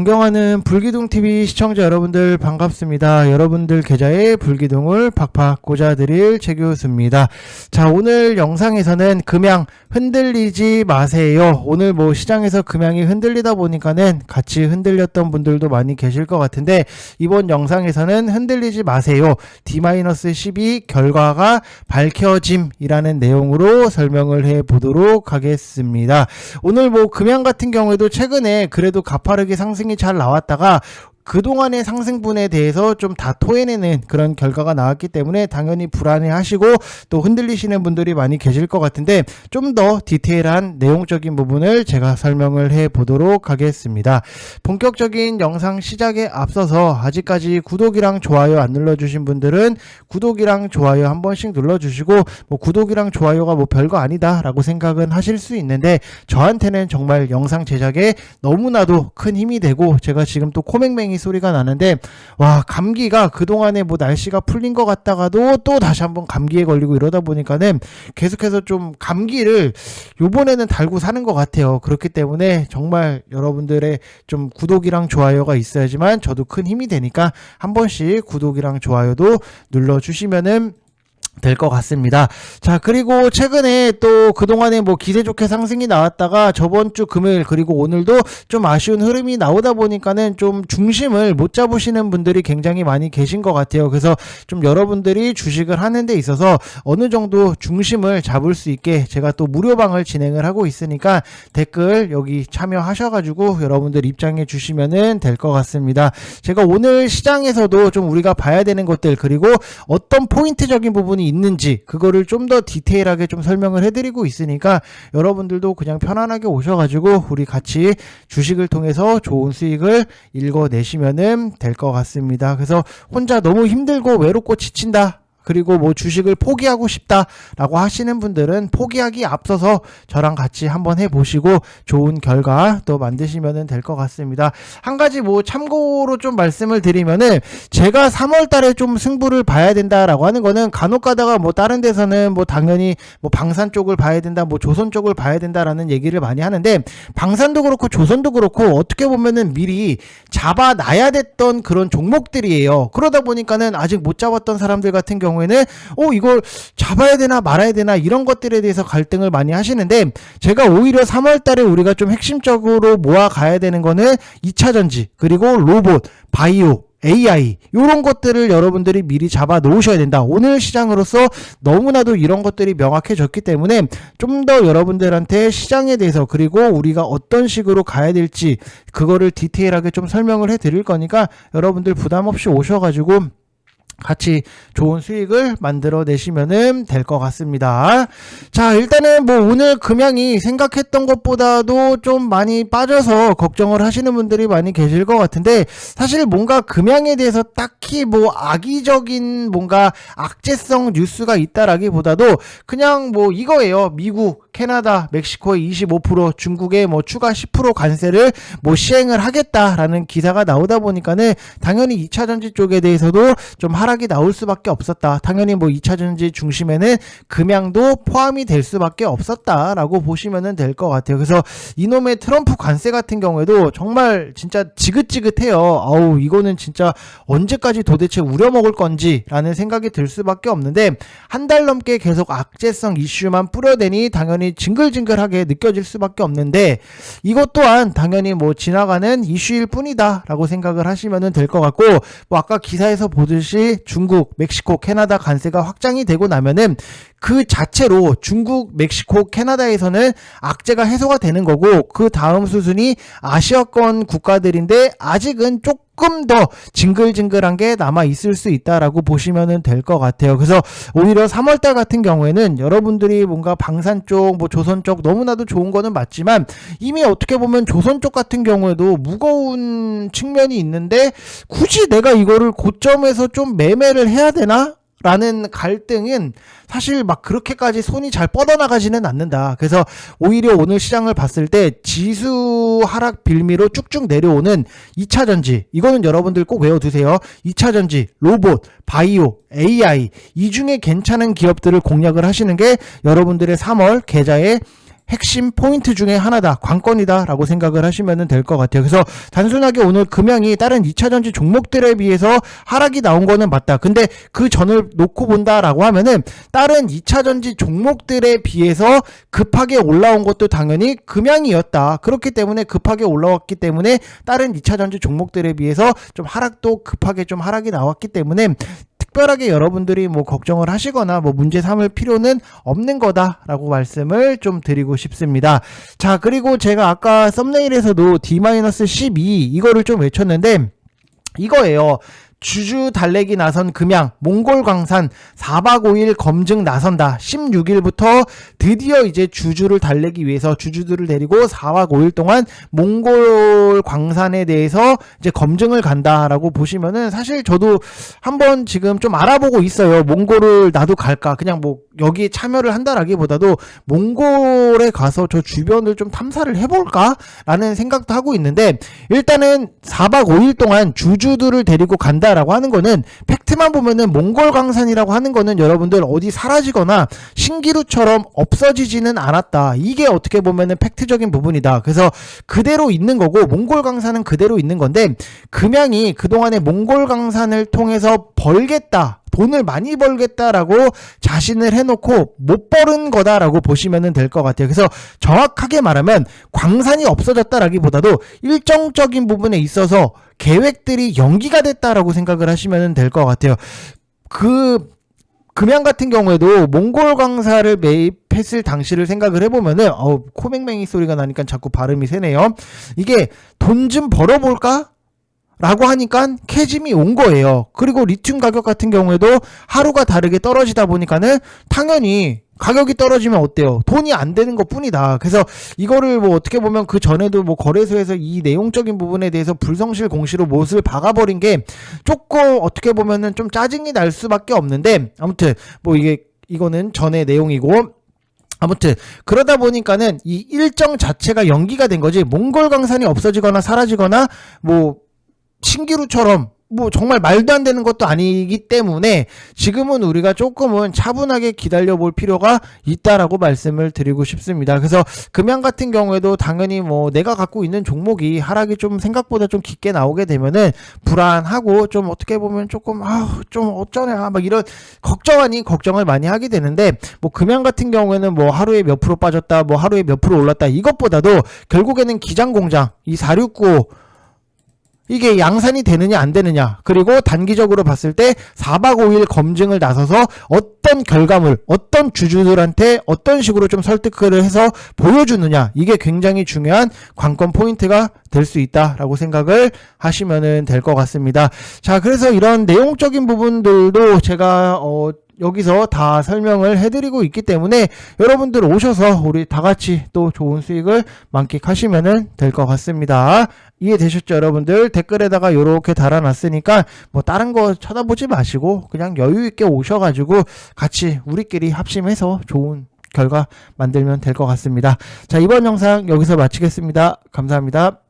존경하는 불기둥TV 시청자 여러분들 반갑습니다. 여러분들 계좌에 불기둥을 팍팍 꽂아드릴 최교수입니다. 자, 오늘 영상에서는 금양 흔들리지 마세요. 오늘 뭐 시장에서 금양이 흔들리다 보니까는 같이 흔들렸던 분들도 많이 계실 것 같은데 이번 영상에서는 흔들리지 마세요. D-12 결과가 밝혀짐이라는 내용으로 설명을 해 보도록 하겠습니다. 오늘 뭐 금양 같은 경우에도 최근에 그래도 가파르게 상승이 잘 나왔다가 그동안의 상승분에 대해서 좀 다 토해내는 그런 결과가 나왔기 때문에 당연히 불안해 하시고 또 흔들리시는 분들이 많이 계실 것 같은데 좀 더 디테일한 내용적인 부분을 제가 설명을 해 보도록 하겠습니다. 본격적인 영상 시작에 앞서서 아직까지 구독이랑 좋아요 안 눌러주신 분들은 구독이랑 좋아요 한 번씩 눌러주시고 뭐 구독이랑 좋아요가 뭐 별거 아니다 라고 생각은 하실 수 있는데 저한테는 정말 영상 제작에 너무나도 큰 힘이 되고 제가 지금 또 코맹맹이 소리가 나는데 와 감기가 그동안에 뭐 날씨가 풀린 것 같다가도 또 다시 한번 감기에 걸리고 이러다 보니까는 계속해서 좀 감기를 요번에는 달고 사는 것 같아요. 그렇기 때문에 정말 여러분들의 좀 구독이랑 좋아요가 있어야지만 저도 큰 힘이 되니까 한 번씩 구독이랑 좋아요도 눌러주시면은 될 것 같습니다. 자, 그리고 최근에 또 그동안에 뭐 기세 좋게 상승이 나왔다가 저번 주 금요일 그리고 오늘도 좀 아쉬운 흐름이 나오다 보니까는 좀 중심을 못 잡으시는 분들이 굉장히 많이 계신 것 같아요. 그래서 좀 여러분들이 주식을 하는 데 있어서 어느 정도 중심을 잡을 수 있게 제가 또 무료방을 진행을 하고 있으니까 댓글 여기 참여하셔가지고 여러분들 입장해 주시면은 될 것 같습니다. 제가 오늘 시장에서도 좀 우리가 봐야 되는 것들 그리고 어떤 포인트적인 부분이 있는지 그거를 좀 더 디테일하게 좀 설명을 해드리고 있으니까 여러분들도 그냥 편안하게 오셔가지고 우리 같이 주식을 통해서 좋은 수익을 읽어내시면은 될 것 같습니다. 그래서 혼자 너무 힘들고 외롭고 지친다. 그리고 뭐 주식을 포기하고 싶다라고 하시는 분들은 포기하기 앞서서 저랑 같이 한번 해보시고 좋은 결과 또 만드시면 될 것 같습니다. 한 가지 뭐 참고로 좀 말씀을 드리면은 제가 3월 달에 좀 승부를 봐야 된다라고 하는 거는 간혹 가다가 뭐 다른 데서는 뭐 당연히 뭐 방산 쪽을 봐야 된다, 뭐 조선 쪽을 봐야 된다라는 얘기를 많이 하는데 방산도 그렇고 조선도 그렇고 어떻게 보면은 미리 잡아놔야 됐던 그런 종목들이에요. 그러다 보니까는 아직 못 잡았던 사람들 같은 경우 경우에는 어 이걸 잡아야 되나 말아야 되나 이런 것들에 대해서 갈등을 많이 하시는데 제가 오히려 3월 달에 우리가 좀 핵심적으로 모아 가야 되는 거는 2차 전지 그리고 로봇 바이오 AI 이런 것들을 여러분들이 미리 잡아 놓으셔야 된다. 오늘 시장으로서 너무나도 이런 것들이 명확해졌기 때문에 좀 더 여러분들한테 시장에 대해서 그리고 우리가 어떤 식으로 가야 될지 그거를 디테일하게 좀 설명을 해 드릴 거니까 여러분들 부담 없이 오셔 가지고 같이 좋은 수익을 만들어 내시면은 될것 같습니다. 자, 일단은 뭐 오늘 금양이 생각했던 것보다도 좀 많이 빠져서 걱정을 하시는 분들이 많이 계실 것 같은데 사실 뭔가 금양에 대해서 딱히 뭐 악의적인 뭔가 악재성 뉴스가 있다라기보다도 그냥 뭐 이거예요. 미국 캐나다, 멕시코의 25%, 중국의 뭐 추가 10% 관세를 뭐 시행을 하겠다라는 기사가 나오다 보니까는 당연히 2차 전지 쪽에 대해서도 좀 하락이 나올 수밖에 없었다. 당연히 뭐 2차 전지 중심에는 금양도 포함이 될 수밖에 없었다라고 보시면은 될 것 같아요. 그래서 이놈의 트럼프 관세 같은 경우에도 정말 진짜 지긋지긋해요. 아우 이거는 진짜 언제까지 도대체 우려먹을 건지라는 생각이 들 수밖에 없는데 한 달 넘게 계속 악재성 이슈만 뿌려대니 당연히 당연히 징글징글하게 느껴질 수밖에 없는데 이것 또한 당연히 뭐 지나가는 이슈일 뿐이다 라고 생각을 하시면 될 것 같고 뭐 아까 기사에서 보듯이 중국, 멕시코, 캐나다 관세가 확장이 되고 나면은 그 자체로 중국, 멕시코, 캐나다에서는 악재가 해소가 되는 거고 그 다음 수순이 아시아권 국가들인데 아직은 조금 더 징글징글한 게 남아 있을 수 있다라고 보시면 될 것 같아요. 그래서 오히려 3월달 같은 경우에는 여러분들이 뭔가 방산 쪽, 뭐 조선 쪽 너무나도 좋은 거는 맞지만 이미 어떻게 보면 조선 쪽 같은 경우에도 무거운 측면이 있는데 굳이 내가 이거를 고점에서 좀 매매를 해야 되나? 라는 갈등은 사실 막 그렇게까지 손이 잘 뻗어나가지는 않는다. 그래서 오히려 오늘 시장을 봤을 때 지수 하락 빌미로 쭉쭉 내려오는 2차 전지, 이거는 여러분들 꼭 외워두세요. 2차 전지, 로봇, 바이오, AI, 이 중에 괜찮은 기업들을 공략을 하시는 게 여러분들의 3월 계좌에 핵심 포인트 중에 하나다. 관건이다라고 생각을 하시면 될 것 같아요. 그래서 단순하게 오늘 금양이 다른 2차전지 종목들에 비해서 하락이 나온 거는 맞다. 근데 그 전을 놓고 본다라고 하면은 다른 2차전지 종목들에 비해서 급하게 올라온 것도 당연히 금양이었다. 그렇기 때문에 급하게 올라왔기 때문에 다른 2차전지 종목들에 비해서 좀 하락도 급하게 좀 하락이 나왔기 때문에 특별하게 여러분들이 뭐 걱정을 하시거나 뭐 문제 삼을 필요는 없는 거다라고 말씀을 좀 드리고 싶습니다. 자, 그리고 제가 아까 썸네일에서도 D-12 이거를 좀 외쳤는데 이거예요. 주주 달래기 나선 금양 몽골 광산 4박 5일 검증 나선다. 16일부터 드디어 이제 주주를 달래기 위해서 주주들을 데리고 4박 5일 동안 몽골 광산에 대해서 이제 검증을 간다라고 보시면은 사실 저도 한번 지금 좀 알아보고 있어요. 몽골을 나도 갈까? 그냥 뭐 여기에 참여를 한다라기보다도 몽골에 가서 저 주변을 좀 탐사를 해볼까? 라는 생각도 하고 있는데 일단은 4박 5일 동안 주주들을 데리고 간다 라고 하는 거는 팩트만 보면은 몽골 광산이라고 하는 거는 여러분들 어디 사라지거나 신기루처럼 없어지지는 않았다. 이게 어떻게 보면은 팩트적인 부분이다. 그래서 그대로 있는 거고 몽골 광산은 그대로 있는 건데 금양이 그동안에 몽골 광산을 통해서 벌겠다. 돈을 많이 벌겠다라고 자신을 해놓고 못 벌은 거다라고 보시면 될 것 같아요. 그래서 정확하게 말하면 광산이 없어졌다라기보다도 일정적인 부분에 있어서 계획들이 연기가 됐다라고 생각을 하시면 될 것 같아요. 그 금양 같은 경우에도 몽골 광사를 매입했을 당시를 생각을 해보면은 어 코맹맹이 소리가 나니까 자꾸 발음이 새네요. 이게 돈 좀 벌어볼까? 라고 하니까 캐짐이 온 거예요. 그리고 리튬 가격 같은 경우에도 하루가 다르게 떨어지다 보니까는 당연히 가격이 떨어지면 어때요? 돈이 안 되는 것 뿐이다. 그래서 이거를 뭐 어떻게 보면 그 전에도 뭐 거래소에서 이 내용적인 부분에 대해서 불성실 공시로 못을 박아버린 게 조금 어떻게 보면은 좀 짜증이 날 수밖에 없는데 아무튼 뭐 이게 이거는 전의 내용이고 아무튼 그러다 보니까는 이 일정 자체가 연기가 된 거지 몽골 강산이 없어지거나 사라지거나 뭐 신기루처럼 뭐 정말 말도 안 되는 것도 아니기 때문에 지금은 우리가 조금은 차분하게 기다려 볼 필요가 있다라고 말씀을 드리고 싶습니다. 그래서 금양 같은 경우에도 당연히 뭐 내가 갖고 있는 종목이 하락이 좀 생각보다 좀 깊게 나오게 되면은 불안하고 좀 어떻게 보면 조금 아좀 어쩌냐 막 이런 걱정 아닌 걱정을 많이 하게 되는데 뭐 금양 같은 경우에는 뭐 하루에 몇 프로 빠졌다 뭐 하루에 몇 프로 올랐다 이것보다도 결국에는 기장 공장 이469 이게 양산이 되느냐 안 되느냐. 그리고 단기적으로 봤을 때 4박 5일 검증을 나서서 어떤 결과물 어떤 주주들한테 어떤 식으로 좀 설득을 해서 보여주느냐. 이게 굉장히 중요한 관건 포인트가 될 수 있다라고 생각을 하시면 될것 같습니다. 자 그래서 이런 내용적인 부분들도 제가 어 여기서 다 설명을 해드리고 있기 때문에 여러분들 오셔서 우리 다 같이 또 좋은 수익을 만끽하시면 될 것 같습니다. 이해되셨죠, 여러분들? 댓글에다가 이렇게 달아놨으니까 뭐 다른 거 쳐다보지 마시고 그냥 여유 있게 오셔가지고 같이 우리끼리 합심해서 좋은 결과 만들면 될 것 같습니다. 자, 이번 영상 여기서 마치겠습니다. 감사합니다.